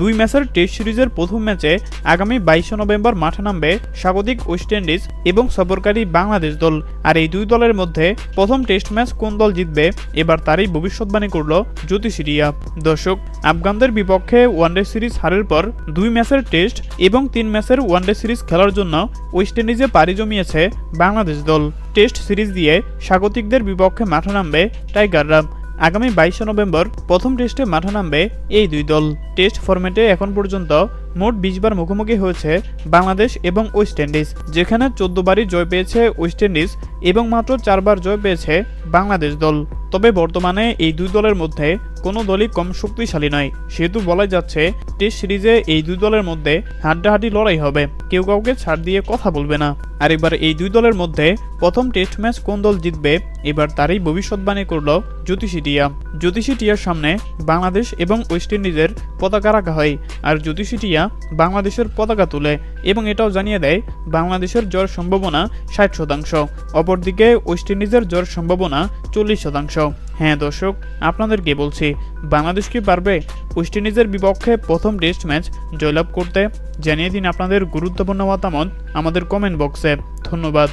দুই ম্যাচের টেস্ট সিরিজের প্রথম ম্যাচে আগামী বাইশে নভেম্বর মাঠে নামবে স্বাগতিক ওয়েস্ট ইন্ডিজ এবং সফরকারী বাংলাদেশ দল। আর এই দুই দলের মধ্যে প্রথম টেস্ট ম্যাচ কোন দল জিতবে, এবার তারই ভবিষ্যৎবাণী করল জ্যোতিষিরিয়া দর্শক, আফগানদের বিপক্ষে ওয়ানডে সিরিজ হারের পর দুই ম্যাচের টেস্ট এবং তিন ম্যাচের ওয়ানডে সিরিজ খেলার জন্য ওয়েস্ট ইন্ডিজে পাড়ি জমিয়েছে বাংলাদেশ দল। টেস্ট সিরিজ দিয়ে স্বাগতিকদের বিপক্ষে মাঠে নামবে টাইগাররা। আগামী বাইশে নভেম্বর প্রথম টেস্টে মাঠে নামবে এই দুই দল। টেস্ট ফরম্যাটে এখন পর্যন্ত মোট বিশ বার মুখোমুখি হয়েছে বাংলাদেশ এবং ওয়েস্ট ইন্ডিজ, যেখানে চোদ্দ বারই জয় পেয়েছে ওয়েস্ট ইন্ডিজ এবং মাত্র চারবার জয় পেয়েছে বাংলাদেশ দল। তবে বর্তমানে এই দুই দলের মধ্যে কোনো দলই কম শক্তিশালী নয়। সেহেতু বলা যাচ্ছে, টেস্ট সিরিজে এই দুই দলের মধ্যে হাড্ডাহাড্ডি লড়াই হবে। কেউ কাউকে ছাড় দিয়ে কথা বলবে না। আর এবার এই দুই দলের মধ্যে প্রথম টেস্ট ম্যাচ কোন দল জিতবে, এবার তারই ভবিষ্যৎবাণী করল জ্যোতিষী টিয়া। জ্যোতিষী টিয়ার সামনে বাংলাদেশ এবং ওয়েস্ট ইন্ডিজের পতাকা রাখা হয়। আর জ্যোতিষী টিয়া বাংলাদেশের পতাকা তুলে এবং এটাও জানিয়ে দেয়, বাংলাদেশের জ্বর সম্ভাবনা ষাট শতাংশ, অপরদিকে ওয়েস্ট ইন্ডিজের জ্বর সম্ভাবনা চল্লিশ শতাংশ। হ্যাঁ দর্শক আপনাদেরকে বলছি? বাংলাদেশ কি পারবে? ওয়েস্ট ইন্ডিজের বিপক্ষে প্রথম টেস্ট ম্যাচ জয়লাভ করতে? জানিয়ে দিন আপনাদের গুরুত্বপূর্ণ মতামত আমাদের কমেন্ট বক্সে। ধন্যবাদ।